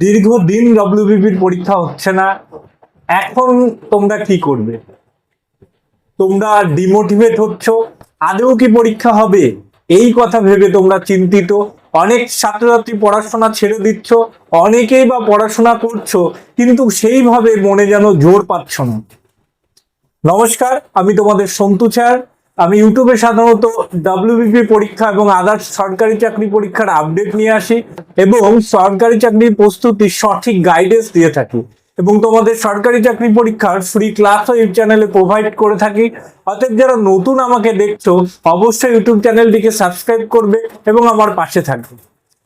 দীর্ঘদিন ডব্লিউবিপির পরীক্ষা হচ্ছে না। এখন তোমরা কি করবে? তোমরা ডিমোটিভেট হচ্ছ। আদৌ কি পরীক্ষা হবে? এই কথা ভেবে তোমরা চিন্তিত। অনেক ছাত্রছাত্রী পড়াশোনা ছেড়ে দিচ্ছ। অনেকেই বা পড়াশোনা করছ, কিন্তু সেইভাবে মনে যেন জোর পাচ্ছ না। নমস্কার, আমি তোমাদের সন্তু স্যার। আমি ইউটিউবে সাধারণত ডাব্লিউবিপি পরীক্ষা এবং আদার্স সরকারি চাকরি পরীক্ষার আপডেট নিয়ে আসি এবং সরকারি চাকরির প্রস্তুতি সঠিক গাইডেন্স দিয়ে থাকি এবং তোমাদের সরকারি চাকরি পরীক্ষার ফ্রি ক্লাসও ইউটিউব চ্যানেলে প্রোভাইড করে থাকি। অতএব যারা নতুন আমাকে দেখছ, অবশ্যই ইউটিউব চ্যানেলটিকে সাবস্ক্রাইব করবে এবং আমার পাশে থাকবে।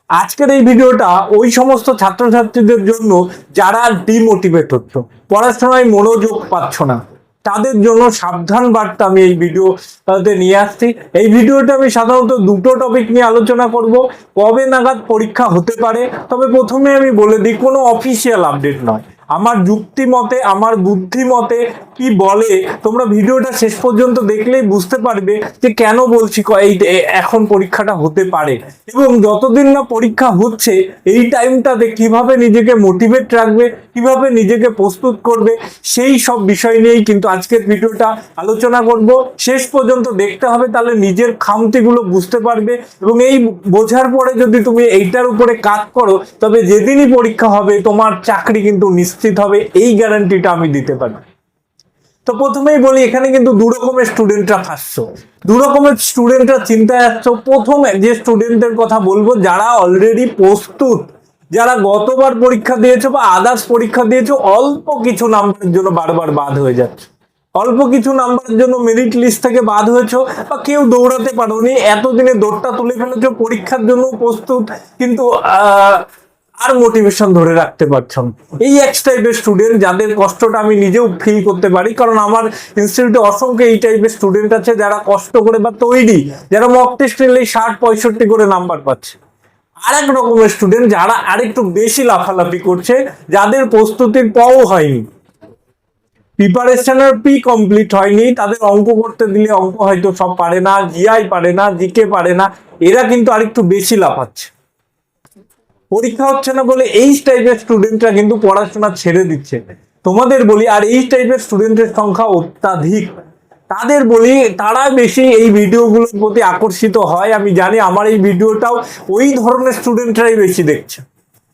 আজকের এই ভিডিওটা ওই সমস্ত ছাত্রছাত্রীদের জন্য যারা ডিমোটিভেট হচ্ছ পড়াশোনায় মনোযোগ পাচ্ছ না। তাদের জন্য সাবধান বার্তা আমি এই ভিডিওতে নিয়ে আসছি। এই ভিডিওটা আমি সাধারণত দুটো টপিক নিয়ে আলোচনা করব। কবে নাগাদ পরীক্ষা হতে পারে? তবে প্রথমে আমি বলে দিই, কোনো অফিসিয়াল আপডেট নয়। আমার যুক্তি মতে, আমার বুদ্ধি মতে কি বলে, তোমরা ভিডিওটা শেষ পর্যন্ত দেখলেই বুঝতে পারবে যে কেন বলছি এই এখন পরীক্ষাটা হতে পারে। এবং যতদিন না পরীক্ষা হচ্ছে, এই টাইমটাতে কীভাবে নিজেকে মোটিভেট রাখবে, কীভাবে নিজেকে প্রস্তুত করবে, সেই সব বিষয় নিয়েই কিন্তু আজকের ভিডিওটা আলোচনা করব। শেষ পর্যন্ত দেখতে হবে, তাহলে নিজের খামতিগুলো বুঝতে পারবে। এবং এই বোঝার পরে যদি তুমি এইটার উপরে কাজ করো, তবে যেদিনই পরীক্ষা হবে, তোমার চাকরি কিন্তু নিশ্চিত হবে, এই গ্যারান্টিটা আমি দিতে পারি। তো প্রথমেই বলি, এখানে কিন্তু দু রকমের স্টুডেন্টরা ফাঁসছো দু রকমের স্টুডেন্টরা চিন্তায় আসছো। প্রথম যে স্টুডেন্টদের কথা বলব, যারা অলরেডি প্রস্তুত, যারা গতবার পরীক্ষা দিয়েছ বা আদার্স পরীক্ষা দিয়েছ, অল্প কিছু নাম্বারের জন্য বারবার বাদ হয়ে যাচ্ছে। অল্প কিছু নাম্বারের জন্য মেরিট লিস্ট থেকে বাদ হয়েছো বা কেউ দৌড়াতে পারোনি, এতদিনে দৌড়টা তুলে ফেলেছো, পরীক্ষার জন্য প্রস্তুত, কিন্তু আর মোটিভেশন ধরে রাখতে পারছ। না এই এক টাইপের স্টুডেন্ট যাদের কষ্টটা আমি নিজেও ফিল করতে পারি, কারণ আমার ইনস্টিটিউটে অসংখ্য এই টাইপের স্টুডেন্ট আছে যারা কষ্ট করে বা তৈরি, যারা মক টেস্ট নিলেই ষাট, পঁয়ষট্টি করে নাম্বার পাচ্ছে। আরেক রকমের স্টুডেন্ট যারা আরেকটু বেশি লাফালাফি করছে, যাদের প্রস্তুতির পও হয়নি। প্রিপারেশনের পি কমপ্লিট হয়নি, তাদের অঙ্ক করতে দিলে অঙ্ক হয়তো সব পারে না জিআই পারে না জিকে পারে না, এরা কিন্তু আরেকটু বেশি লাফাচ্ছে। পরীক্ষা হচ্ছে না বলে এই টাইপের স্টুডেন্টরা কিন্তু পড়াশোনা ছেড়ে দিচ্ছে। তোমাদের বলি, আর এই টাইপের স্টুডেন্টের সংখ্যা অত্যাধিক। তাদের বলি, তারা বেশি এই ভিডিওগুলোর প্রতি আকর্ষিত হয়। আমি জানি আমার এই ভিডিওটাও ওই ধরনের স্টুডেন্টরাই বেশি দেখছে।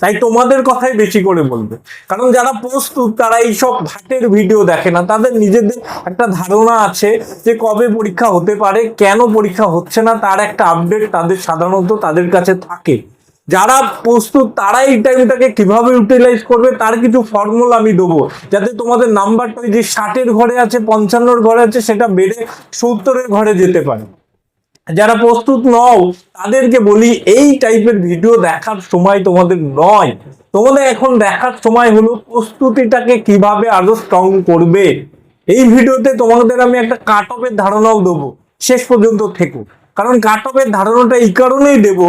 তাই তোমাদের কথাই বেশি করে বলবে। কারণ যারা প্রস্তুত, তারা এইসব ভাটের ভিডিও দেখে না। তাদের নিজেদের একটা ধারণা আছে যে কবে পরীক্ষা হতে পারে, কেন পরীক্ষা হচ্ছে না, তার একটা আপডেট তাদের সাধারণত তাদের কাছে থাকে। যারা প্রস্তুত তারা এই টাইমটাকে কীভাবে ইউটিলাইজ করবে, তার কিছু ফর্মুলা আমি দেবো। যাতে তোমাদের নাম্বারটা যে ষাটের ঘরে আছে, পঞ্চান্নর ঘরে আছে, সেটা বেড়ে সত্তরের ঘরে যেতে পারে। যারা প্রস্তুত নও, তাদেরকে বলি, এই টাইপের ভিডিও দেখার সময় তোমাদের নয়। তোমাদের এখন দেখার সময় হলো, প্রস্তুতিটাকে কীভাবে আরও স্ট্রং করবে। এই ভিডিওতে তোমাদের আমি একটা কাট অফের ধারণাও দেবো। শেষ পর্যন্ত থেকো। কারণ কাট অফের ধারণাটা এই কারণেই দেব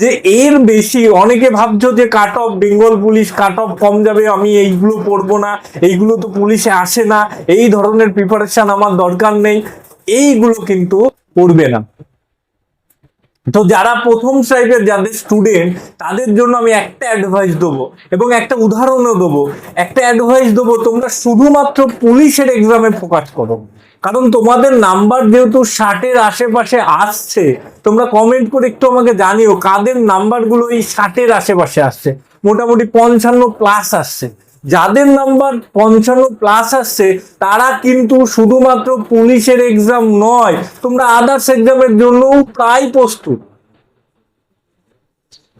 যে এর বেশি অনেকে ভাবছ যে cut off Bengal police cut off কম যাবে, আমি এইগুলো পড়ব না, এইগুলো তো পুলিশে আসে না, এই ধরনের প্রিপারেশন আমার দরকার নেই। এইগুলো কিন্তু পড়বে না। তো যারা প্রথম সাইডের যাদের স্টুডেন্ট তাদের জন্য আমি একটা অ্যাডভাইস দেবো এবং একটা উদাহরণও দেবো। একটা অ্যাডভাইস দেবো, তোমরা শুধুমাত্র পুলিশের এক্সামে ফোকাস করো। কারণ তোমাদের নাম্বার যেহেতু ষাটের আশেপাশে আসছে, তোমরা কমেন্ট করে একটু আমাকে জানিও কাদের নাম্বারগুলো এই ষাটের আশেপাশে আসছে। মোটামুটি পঞ্চান্ন প্লাস আসছে। যাদের নাম্বার পঞ্চান্ন প্লাস আসছে, তারা কিন্তু শুধুমাত্র পুলিশের এক্সাম নয়, তোমরা আদার্স এক্সামের জন্যও প্রায় প্রস্তুত।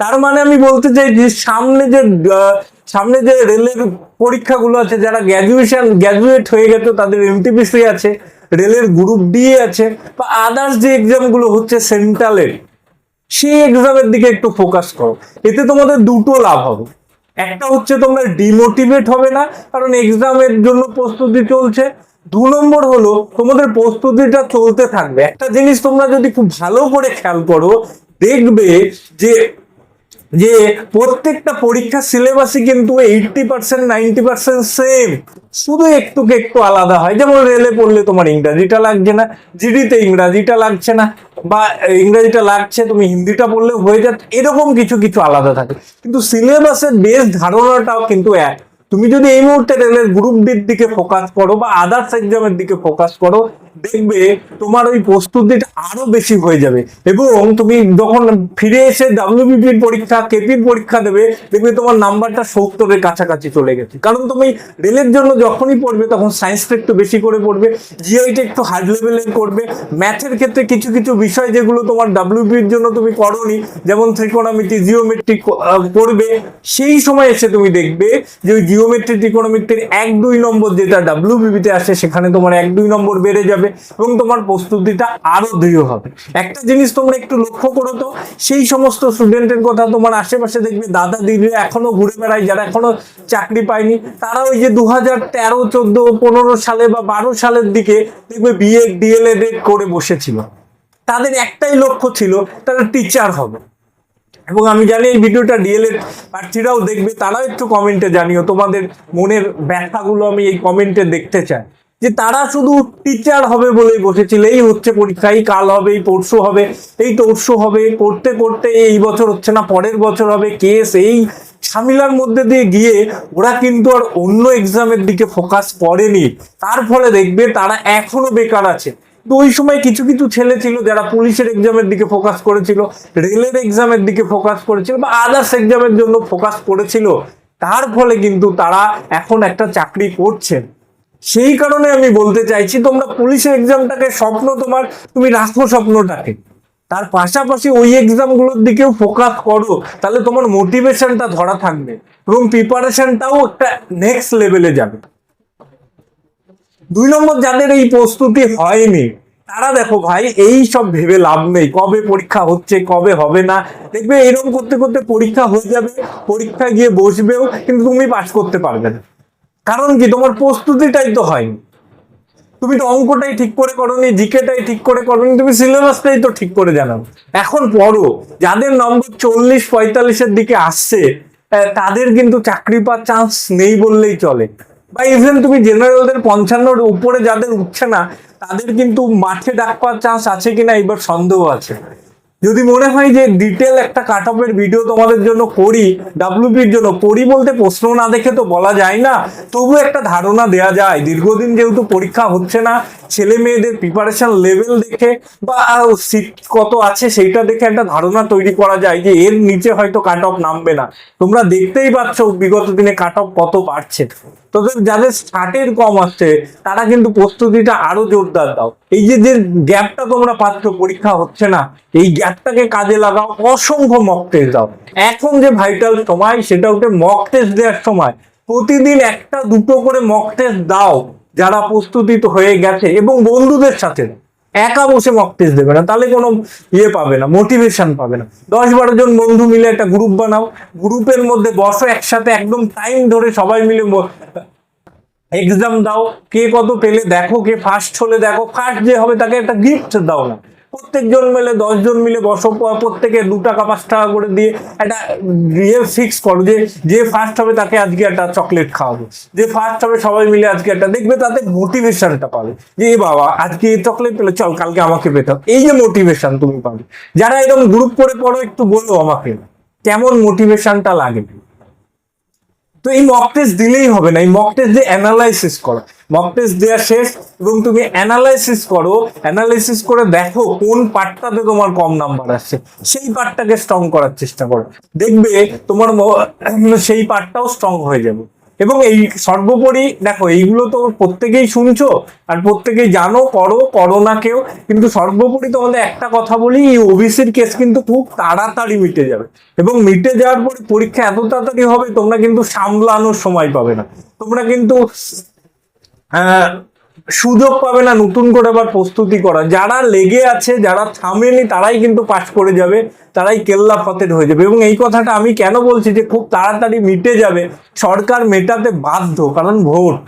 তার মানে আমি বলতে চাই যে সামনে যে সামনে যে রেলের পরীক্ষাগুলো আছে, যারা গ্র্যাজুয়েশন গ্র্যাজুয়েট হয়ে গেছে, তাদের এমটিপিসি আছে, রেলের গ্রুপ ডি আছে, বা আদার্স যে এক্সামগুলো হচ্ছে সেন্ট্রালের সেই এক্সামের দিকে একটু ফোকাস করো। এতে তোমাদের দুটো লাভ হবে। একটা হচ্ছে তোমরা ডিমোটিভেট হবে না, কারণ এক্সামের জন্য প্রস্তুতি চলছে। দু নম্বর হলো, তোমাদের প্রস্তুতিটা চলতে থাকবে। একটা জিনিস তোমরা যদি খুব ভালো করে খেয়াল করো, দেখবে যে যে প্রত্যেকটা পরীক্ষার সিলেবাসই কিন্তু eighty percent ninety percent same শুধু একটু একটু আলাদা হয়। যেমন রেলে পড়লে তোমার ইংরাজিটা লাগছে না, জিডিতে ইংরাজিটা লাগছে না, বা ইংরাজিটা লাগছে, তুমি হিন্দিটা পড়লে হয়ে যাচ্ছে, এরকম কিছু কিছু আলাদা থাকে। কিন্তু সিলেবাসের বেশ ধারণাটাও কিন্তু এক। তুমি যদি এই মুহূর্তে রেলের গ্রুপ ডির দিকে ফোকাস করো বা আদার্স এক্সামের দিকে ফোকাস করো, দেখবে তোমার ওই প্রস্তুতিটা আরও বেশি হয়ে যাবে। এবং তুমি যখন ফিরে এসে ডাব্লিউবিপির পরীক্ষা কেপির পরীক্ষা দেবে, দেখবে তোমার নাম্বারটা সত্তরের কাছাকাছি চলে গেছে। কারণ তুমি রেলের জন্য যখনই পড়বে তখন সায়েন্সটা একটু বেশি করে পড়বে জিআইটা একটু হার্ড লেভেলের করবে। ম্যাথের ক্ষেত্রে কিছু কিছু বিষয় যেগুলো তোমার ডাব্লিউবির জন্য তুমি করনি, যেমন ত্রিকোণমিতি জিওমেট্রি করবে সেই সময় এসে তুমি দেখবে যে ওই জিওমেট্রি ত্রিকোণমিতির এক দুই নম্বর যেটা ডাব্লিউবিপিতে আসে, সেখানে তোমার এক দুই নম্বর বেড়ে যাবে এবং তোমার প্রস্তুতিটা আরও দৃঢ় হবে। একটা জিনিস তোমরা একটু লক্ষ্য করো তো, সেই সমস্ত স্টুডেন্টের কথা তোমার আশেপাশে দেখবে, দাদা দিদি এখনও ঘুরে বেড়ায়, যারা এখনও চাকরি পায়নি, তারা ওই যে দু হাজার তেরো, চোদ্দ, পনেরো সালে বা বারো সালের দিকে দেখবে বিএ ডিএলএড করে বসেছিল। তাদের একটাই লক্ষ্য ছিল, তারা টিচার হবে। এবং আমি জানি এই ভিডিওটা ডিএলএড প্রার্থীরাও দেখবে, তারাও একটু কমেন্টে জানিও তোমাদের মনের ব্যথাগুলো আমি এই কমেন্টে দেখতে চাই। যে তারা শুধু টিচার হবে বলেই বসেছিল, এই হচ্ছে পরীক্ষা, এই কাল হবে, এই পরশু হবে, এই তরশু হবে করতে করতে এই বছর হচ্ছে না, পরের বছর হবে কেস এই ঝামেলার মধ্যে দিয়ে গিয়ে ওরা কিন্তু আর অন্য এক্সামের দিকে ফোকাস করেনি। তার ফলে দেখবে তারা এখনও বেকার আছে। তো ওই সময় কিছু কিছু ছেলে ছিল যারা পুলিশের এক্সামের দিকে ফোকাস করেছিল রেলের এক্সামের দিকে ফোকাস করেছিল বা আদার্স এক্সামের জন্য ফোকাস করেছিল। তার ফলে কিন্তু তারা এখন একটা চাকরি করছেন। সেই কারণে আমি বলতে চাইছি, তোমরা পুলিশের এক্সামটাকে স্বপ্ন তোমার, তুমি রাখো স্বপ্নটাকে। তার পাশাপাশি ওই এক্সামগুলোর দিকেও ফোকাস করো, তাহলে তোমার মোটিভেশনটা ধরা থাকবে এবং প্রিপারেশনটাও একটা নেক্সট লেভেলে যাবে। দুই নম্বর যাদের এই প্রস্তুতি হয়নি, তারা দেখো ভাই, এই সব ভেবে লাভ নেই। কবে পরীক্ষা হচ্ছে, কবে হবে না, দেখবে এরকম করতে করতে পরীক্ষা হয়ে যাবে পরীক্ষা গিয়ে বসবেও, কিন্তু তুমি পাশ করতে পারবে না। কারণ কি, তোমার প্রস্তুতিটাই তো হয়নি। তুমি তো অঙ্কটাই ঠিক করে করনি, জিকেটাই ঠিক করে করনি, তুমি সিলেবাসটাই তো ঠিক করে জানাও। এখন পড়ো, যাদের নম্বর চল্লিশ, পঁয়তাল্লিশের দিকে আসছে তাদের কিন্তু চাকরি পাওয়ার চান্স নেই বললেই চলে। বা ইভেন তুমি জেনারেলদের পঞ্চান্নর উপরে যাদের উঠছে না, তাদের কিন্তু মাঠে ডাক পাওয়ার চান্স আছে কিনা এবার সন্দেহ আছে। যদি মনে হয় যে ডিটেল একটা কাট অফের ভিডিও তোমাদের জন্য করি ডাব্লিউপির জন্য করি বলতে প্রশ্ন না দেখে তো বলা যায় না। তবু একটা ধারণা দেয়া যায়। দীর্ঘদিন যেহেতু পরীক্ষা হচ্ছে না ছেলে মেয়েদের প্রিপারেশন লেভেল দেখে বা সিট কত আছে সেইটা দেখে একটা ধারণা তৈরি করা যায় যে এর নিচে হয়তো কাট অফ নামবে না। তোমরা দেখতেই পাচ্ছ বিগত দিনে কাট অফ কত বাড়ছে। তোদের যাদের স্টার্টের কম আসছে তারা কিন্তু প্রস্তুতিটা আরও জোরদার দাও। এই যে যে গ্যাপটা তোমরা পাচ্ছ, পরীক্ষা হচ্ছে না, এই গ্যাপটাকে কাজে লাগাও, অসংখ্য মক টেস্ট দাও। এখন যে ভাইটাল সময়, সেটা ওকে মক টেস্ট দেওয়ার সময়। প্রতিদিন একটা দুটো করে মক টেস্ট দাও। যারা প্রস্তুতিত হয়ে গেছে এবং বন্ধুদের সাথে। একা বসে মক টেস্ট দেবে না, তাহলে কোনো ইয়ে পাবে না মোটিভেশন পাবে না দশ বারো জন বন্ধু মিলে একটা গ্রুপ বানাও গ্রুপের মধ্যে বসো একসাথে, একদম টাইম ধরে সবাই মিলে এক্সাম দাও, কে কত পেলে দেখো, কে ফার্স্ট হলে দেখো ফার্স্ট যে হবে তাকে একটা গিফট দাও না প্রত্যেকজন মিলে, দশজন মিলে বসো প্রত্যেকে দু টাকা, পাঁচ টাকা করে দিয়ে একটা ইয়ে ফিক্স করো যে যে ফার্স্ট হবে তাকে আজকে একটা চকলেট খাওয়াবো। যে ফার্স্ট হবে সবাই মিলে আজকে একটা, দেখবে তাতে মোটিভেশনটা পাবে। যে, এ বাবা, আজকে এই চকলেট পেলে, চল কালকে আমাকে পেতে এই যে মোটিভেশন তুমি পাবে। যারা এরকম গ্রুপ করে পড়ো, একটু বলো আমাকে, কেমন মোটিভেশনটা লাগে? তো এই মক টেস্ট দিলেই হবে না, এই মক টেস্ট দিয়ে অ্যানালাইসিস করো মক টেস্ট দেওয়া শেষ এবং তুমি অ্যানালাইসিস করো। অ্যানালাইসিস করে দেখো কোন পার্টটাতে তোমার কম নাম্বার আসছে। সেই পার্টটাকে স্ট্রং করার চেষ্টা করো। দেখবে তোমার সেই পার্টটাও স্ট্রং হয়ে যাবে। এবং এই সর্বোপরি দেখো, এইগুলো তো প্রত্যেকেই শুনছো আর প্রত্যেকেই জানো করো করো না কেউ। কিন্তু সর্বোপরি তোমাদের একটা কথা বলি, এই ওবিসির কেস কিন্তু খুব তাড়াতাড়ি মিটে যাবে। এবং মিটে যাওয়ার পরে পরীক্ষা এত তাড়াতাড়ি হবে, তোমরা কিন্তু সামলানোর সময় পাবে না। তোমরা কিন্তু সুযোগ পাবে না নতুন করে আবার প্রস্তুতি করা যারা লেগে আছে, যারা থামেনি, তারাই কিন্তু পাশ করে যাবে, তারাই কেল্লা ফতের হয়ে যাবে। এবং এই কথাটা আমি কেন বলছি যে খুব তাড়াতাড়ি মিটে যাবে, সরকার মেটাতে বাধ্য, কারণ ভোট।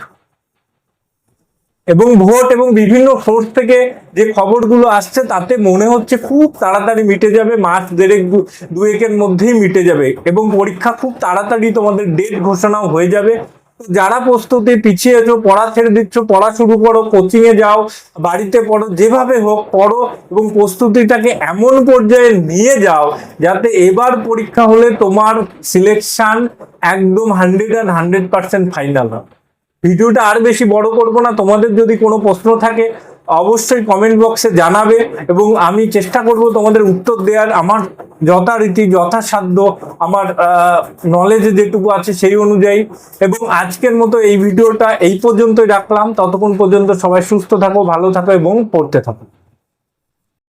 এবং ভোট এবং বিভিন্ন সোর্স থেকে যে খবরগুলো আসছে, তাতে মনে হচ্ছে খুব তাড়াতাড়ি মিটে যাবে, মাস দেড়েক দুয়েকের মধ্যেই মিটে যাবে। এবং পরীক্ষা খুব তাড়াতাড়ি তোমাদের ডেট ঘোষণাও হয়ে যাবে। যারা প্রস্তুতি পিছিয়ে আছো, পড়া ছেড়ে দিচ্ছ, পড়া শুরু করো কোচিং এ যাও, বাড়িতে পড়ো, যেভাবে হোক পড়ো এবং প্রস্তুতিটাকে এমন পর্যায়ে নিয়ে যাও যাতে এবার পরীক্ষা হলে তোমার সিলেকশন একদম hundred and hundred percent final হয়। ভিডিওটা আর বেশি বড় করব না, তোমাদের যদি কোনো প্রশ্ন থাকে অবশ্যই কমেন্ট বক্সে জানাবে এবং আমি চেষ্টা করব তোমাদের উত্তর দেওয়ার। আমার যথারীতি, যথাসাধ্য, আমার নলেজ যেটুকু আছে সেই অনুযায়ী। এবং আজকের মতো এই ভিডিওটা এই পর্যন্তই রাখলাম। ততক্ষণ পর্যন্ত সবাই সুস্থ থাকো, ভালো থাকো এবং পড়তে থাকো।